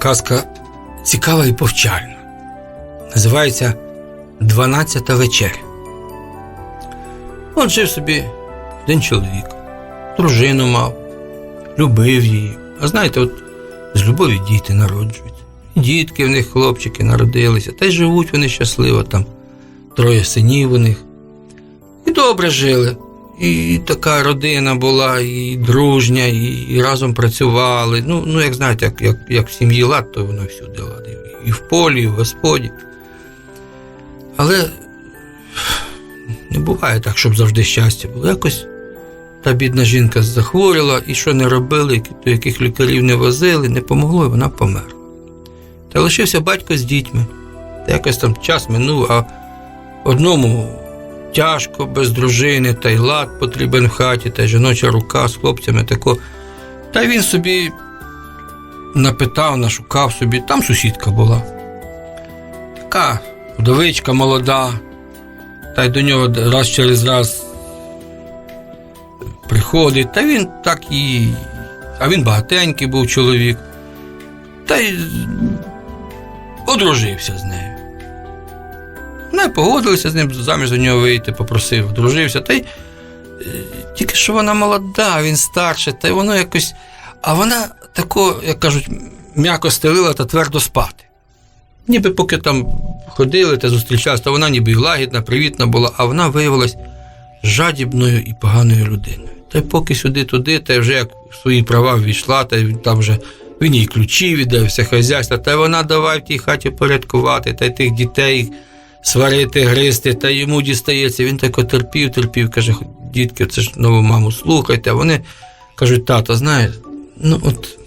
казка цікава і повчальна. Називається Дванадцята вечеря. От жив собі один чоловік, дружину мав, любив її. А знаєте, от з любові діти народжуються. І Дітки в них, хлопчики, народилися, та й живуть вони щасливо там. Троє синів у них. І добре жили. І така родина була, і дружня, і, разом працювали. Ну, ну як знаєте, як, як, як в сім'ї лад, то воно всюди лад. І, в полі, і в господі. Але не буває так, щоб завжди щастя було. Якось та бідна жінка захворіла, і що не робили, до яких лікарів не возили, не помогло, і вона померла. Та лишився батько з дітьми. Та якось там час минув, а одному тяжко, без дружини, та й лад потрібен в хаті, та й жіноча рука з хлопцями тако. Та й він собі напитав, нашукав собі, там сусідка була. Така вдовичка молода, та й до нього раз через раз приходить, та він так і. А він багатенький був чоловік. Та й одружився з нею. Вона й погодилася з ним заміж за нього вийти, попросив, одружився. Та й е, тільки що вона молода, він старший, та й воно якось. А вона тако, як кажуть, м'яко стелила та твердо спати. Ніби поки там ходили та зустрічалися, то вона ніби лагідна, привітна була, а вона виявилась жадібною і поганою людиною. Та й поки сюди-туди, та й вже як в свої права ввійшла, та й там вже він їй ключі віддав, все хазяйство, та й вона давай в тій хаті порядкувати, та й тих дітей сварити, гризти, та йому дістається. Він тако терпів, терпів, каже, дітки, це ж нову маму слухайте. А вони кажуть, тато, знаєш, ну от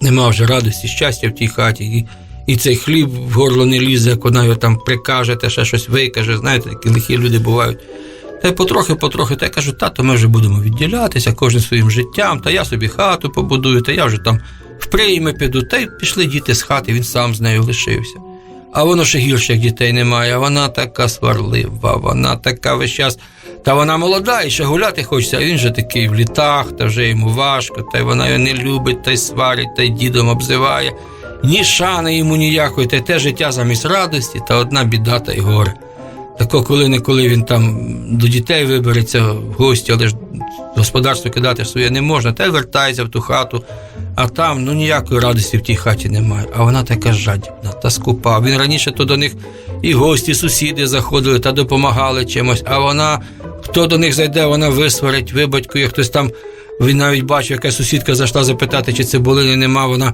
нема вже радості, щастя в тій хаті. І, і цей хліб в горло не лізе, як вона його там прикаже, та ще щось викаже. Знаєте, такі лихі люди бувають. Та й потрохи, потрохи, та й кажуть, тато, ми вже будемо відділятися, кожен своїм життям, та я собі хату побудую, та я вже там в прийми піду. Та й пішли діти з хати, він сам з нею лишився. А воно ще гірше, як дітей немає. Вона така сварлива, вона така весь час. Та вона молода і ще гуляти хочеться, а він же такий в літах, та вже йому важко, та й вона його не любить, та й сварить, та й дідом обзиває. Ні шани йому ніякої, та й те життя замість радості, та одна біда та й горе. Тако, коли-неколи він там до дітей вибереться в гості, але ж господарство кидати своє не можна, та й вертається в ту хату, а там ну ніякої радості в тій хаті немає. А вона така жадібна та скупа. Він раніше то до них і гості, сусіди заходили та допомагали чимось, а вона, хто до них зайде, вона висварить, вибатькує, хтось там, він навіть бачив, яка сусідка зайшла запитати, чи цибулини нема, вона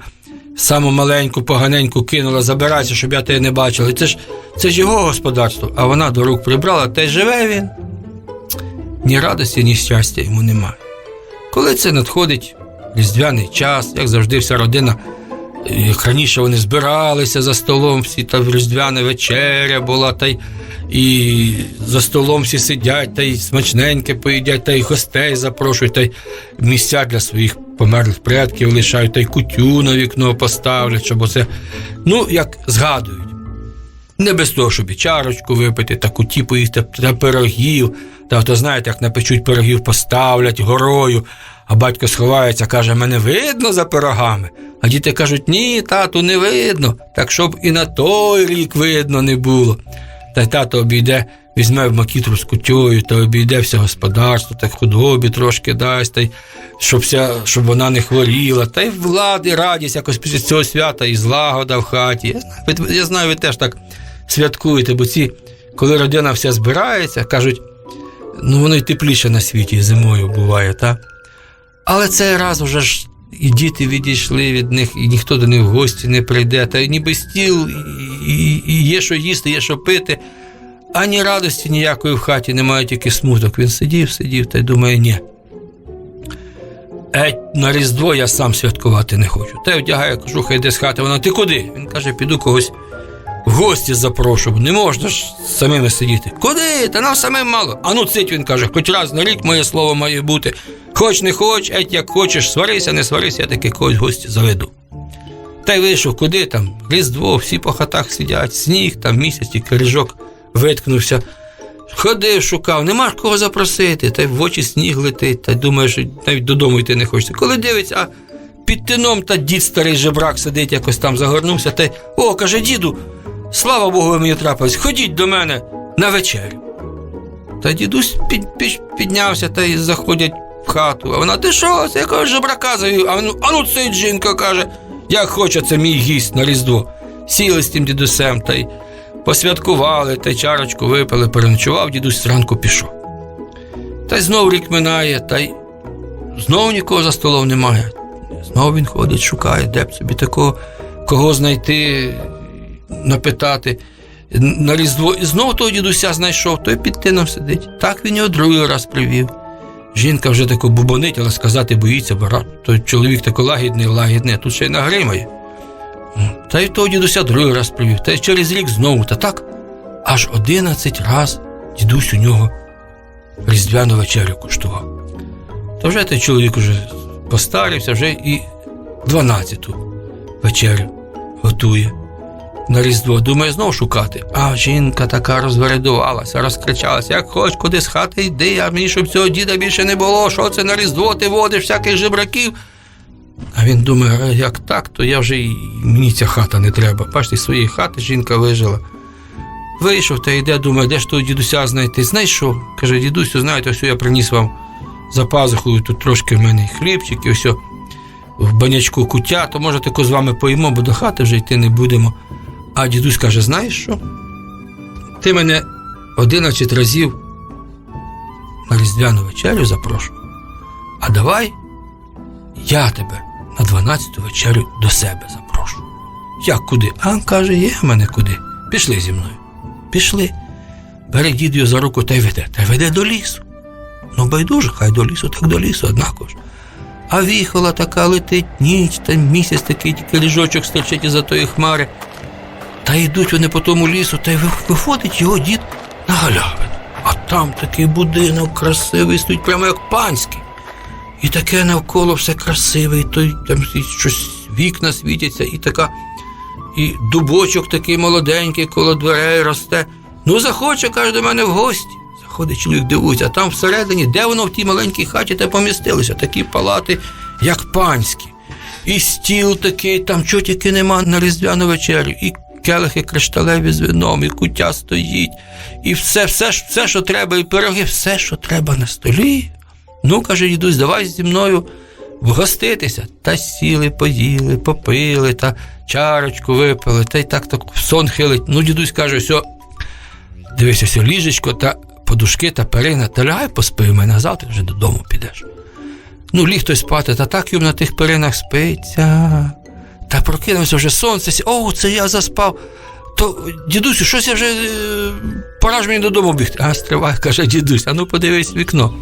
саму маленьку, поганеньку кинула, забирайся, щоб я тебе не бачила. Це ж це ж його господарство, а вона до рук прибрала, та й живе він. Ні радості, ні щастя йому немає. Коли це надходить різдвяний час, як завжди, вся родина, е, як раніше вони збиралися за столом, всі та різдвяна вечеря була, та й і за столом всі сидять, та й смачненьке поїдять, та й гостей запрошують, та й місця для своїх померлих предків лишають, та й кутю на вікно поставлять, щоб оце, ну, як згадують. Не без того, щоб і чарочку випити, та куті поїсти та пирогів. Та то знаєте, як напечуть пирогів, поставлять горою, а батько сховається, каже, мене видно за пирогами. А діти кажуть, ні, тату, не видно, так щоб і на той рік видно не було. Та й тато обійде, візьме в макітру з кутьою, та обійде все господарство, та худобі трошки дасть, та й щоб, вся, щоб вона не хворіла, та й влади, радість якось після цього свята і злагода в хаті. Я знаю, ви, я знаю, ви теж так святкуєте, бо ці, коли родина вся збирається, кажуть, ну воно й тепліше на світі зимою буває, так? Але цей раз вже ж і діти відійшли від них, і ніхто до них в гості не прийде, та ніби стіл, і, і, і є що їсти, є що пити. Ані радості ніякої в хаті немає, тільки смуток. Він сидів, сидів та й думає, ні. Еть, на Різдво я сам святкувати не хочу. Та й вдягає кожуха, йде з хати. Вона, ти куди? Він каже, піду когось в гості запрошу, не можна ж самими сидіти. Куди? Та нам самим мало. А ну цить, він каже, хоч раз на рік моє слово має бути. Хоч не хоч, еть як хочеш, сварися, не сварися, я таки когось гості заведу. Та й вийшов, куди там? Різдво, всі по хатах сидять, сніг, там місяць, тільки ріжок виткнувся. Ходив, шукав, нема ж кого запросити, та й в очі сніг летить, та й думає, що навіть додому йти не хочеться. Коли дивиться, а під тином та дід старий жебрак сидить, якось там загорнувся, та й о, каже, діду, слава Богу, ви мені трапилось, ходіть до мене на вечерю. Та дідусь під, під, піднявся та й заходять хату. А вона, ти що, з якого жебрака завів? А ну, а ну цей жінка каже, як хоче, це мій гість на Різдво. Сіли з тим дідусем та й посвяткували, та й чарочку випили, переночував, дідусь зранку пішов. Та й знов рік минає, та й знов нікого за столом немає. Знов він ходить, шукає, де б собі такого, кого знайти, напитати. На Різдво і знов того дідуся знайшов, той під тином сидить. Так він його другий раз привів. Жінка вже тако бубонить, але сказати боїться, бо той чоловік тако лагідний, лагідний, тут ще й нагримає. Та й того дідуся другий раз привів, та й через рік знову, та так аж одинадцять раз дідусь у нього різдвяну вечерю куштував. То вже той чоловік уже постарився, вже і дванадцяту вечерю готує на Різдво. Думає знову шукати. А жінка така розвередувалася, розкричалася, як хоч куди з хати йди, а мені щоб цього діда більше не було. Що це на Різдво ти водиш всяких жебраків? А він думає, «А як так, то я вже і мені ця хата не треба. Бачите, з своєї хати жінка вижила. Вийшов та йде, думає, де ж того дідуся знайти. Знайшов. Каже, дідусю, знаєте, ось я приніс вам за пазухою, тут трошки в мене хлібчик, і ось в банячку куття, то може тако з вами поїмо, бо до хати вже йти не будемо. А дідусь каже: знаєш що? Ти мене 11 разів на різдвяну вечерю запрошу. А давай я тебе на 12-ту вечерю до себе запрошу. Як куди? А каже, є в мене куди. Пішли зі мною. Пішли. Бере дід його за руку та й веде, та й веде до лісу. Ну, байдуже, хай до лісу, так до лісу, однаково ж. А віхола така летить ніч, та місяць такий тільки ліжочок стерчить із-за тої хмари. Та йдуть вони по тому лісу, та й виходить його дід на галявину. А там такий будинок красивий, стоїть прямо як панський. І таке навколо все красиве, і той там щось вікна світяться, і така, і дубочок такий молоденький коло дверей росте. Ну, захоче, каже до мене в гості. Заходить чоловік, дивується, а там всередині, де воно в тій маленькій хаті та помістилося, такі палати, як панські. І стіл такий, там чого тільки нема на різдвяну вечерю, і келихи кришталеві з вином, і куття стоїть, і все, все, все, що треба, і пироги, все, що треба на столі. Ну, каже дідусь, давай зі мною вгоститися. Та сіли, поїли, попили, та чарочку випили, та й так так сон хилить. Ну, дідусь каже, все, дивися, все, ліжечко та подушки та перина, та лягай поспи в мене, завтра вже додому підеш. Ну, ліг той спати, та так йому на тих перинах спиться. Та прокинувся вже сонце. О, це я заспав. То, дідусю, щось я вже е, пора ж мені додому бігти. А, стривай, каже дідусь, а ну подивись вікно.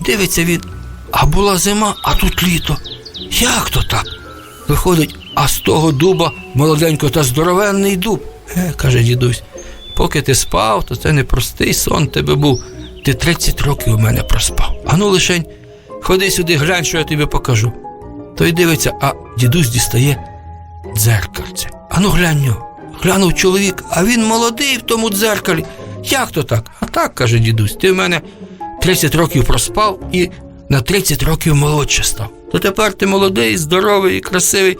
Дивиться він, а була зима, а тут літо. Як то так? Виходить, а з того дуба молоденько та здоровенний дуб. Е, каже дідусь, поки ти спав, то це не простий сон тебе був. Ти 30 років у мене проспав. А ну лишень, ходи сюди, глянь, що я тобі покажу. Той дивиться, а дідусь дістає дзеркальце. А ну глянь. Глянув чоловік, а він молодий в тому дзеркалі. Як то так? А так, каже дідусь, ти в мене 30 років проспав і на 30 років молодше став. То тепер ти молодий, здоровий і красивий.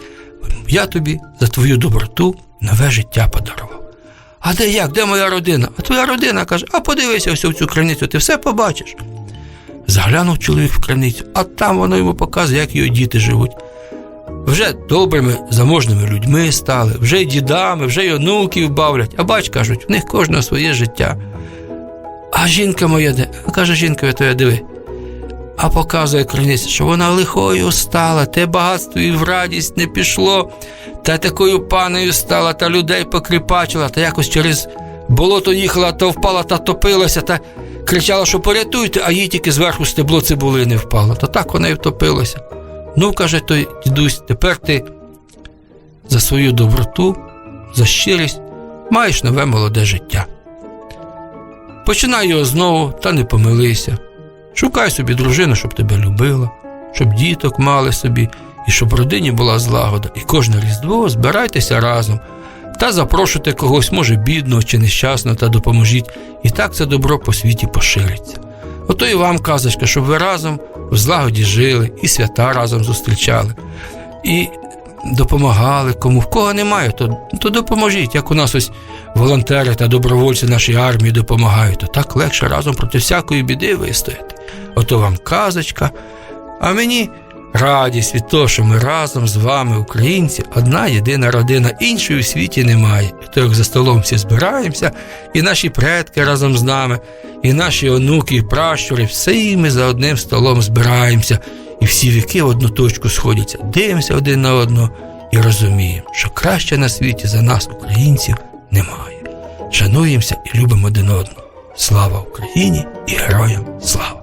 Я тобі за твою доброту нове життя подарував. А де як? Де моя родина? А твоя родина каже, а подивися ось в цю криницю, ти все побачиш. Заглянув чоловік в криницю, а там воно йому показує, як його діти живуть. Вже добрими, заможними людьми стали, вже й дідами, вже й онуків бавлять. А бач, кажуть, в них кожного своє життя. А жінка моя де? А каже жінка твоя, диви. А показує криниця, що вона лихою стала, те багатство і в радість не пішло, та такою паною стала, та людей покріпачила, та якось через болото їхала, та впала, та топилася, та кричала, що порятуйте, а їй тільки зверху стебло цибулини впало. Та так вона і втопилася. Ну, каже той дідусь, тепер ти за свою доброту, за щирість маєш нове молоде життя. Починай його знову, та не помилися. Шукай собі дружину, щоб тебе любила, щоб діток мали собі, і щоб в родині була злагода. І кожне різдво збирайтеся разом та запрошуйте когось, може, бідного чи нещасного, та допоможіть. І так це добро по світі пошириться. Ото і вам казочка, щоб ви разом в злагоді жили і свята разом зустрічали. і допомагали кому. В кого немає, то, то допоможіть. Як у нас ось волонтери та добровольці нашої армії допомагають, то так легше разом проти всякої біди вистояти. Ото вам казочка. А мені радість від того, що ми разом з вами, українці, одна єдина родина, іншої у світі немає. І як за столом всі збираємося, і наші предки разом з нами, і наші онуки, і пращури, всі ми за одним столом збираємося, і всі віки в одну точку сходяться, дивимося один на одного і розуміємо, що краще на світі за нас, українців, немає. Шануємося і любимо один одного. Слава Україні і героям слава!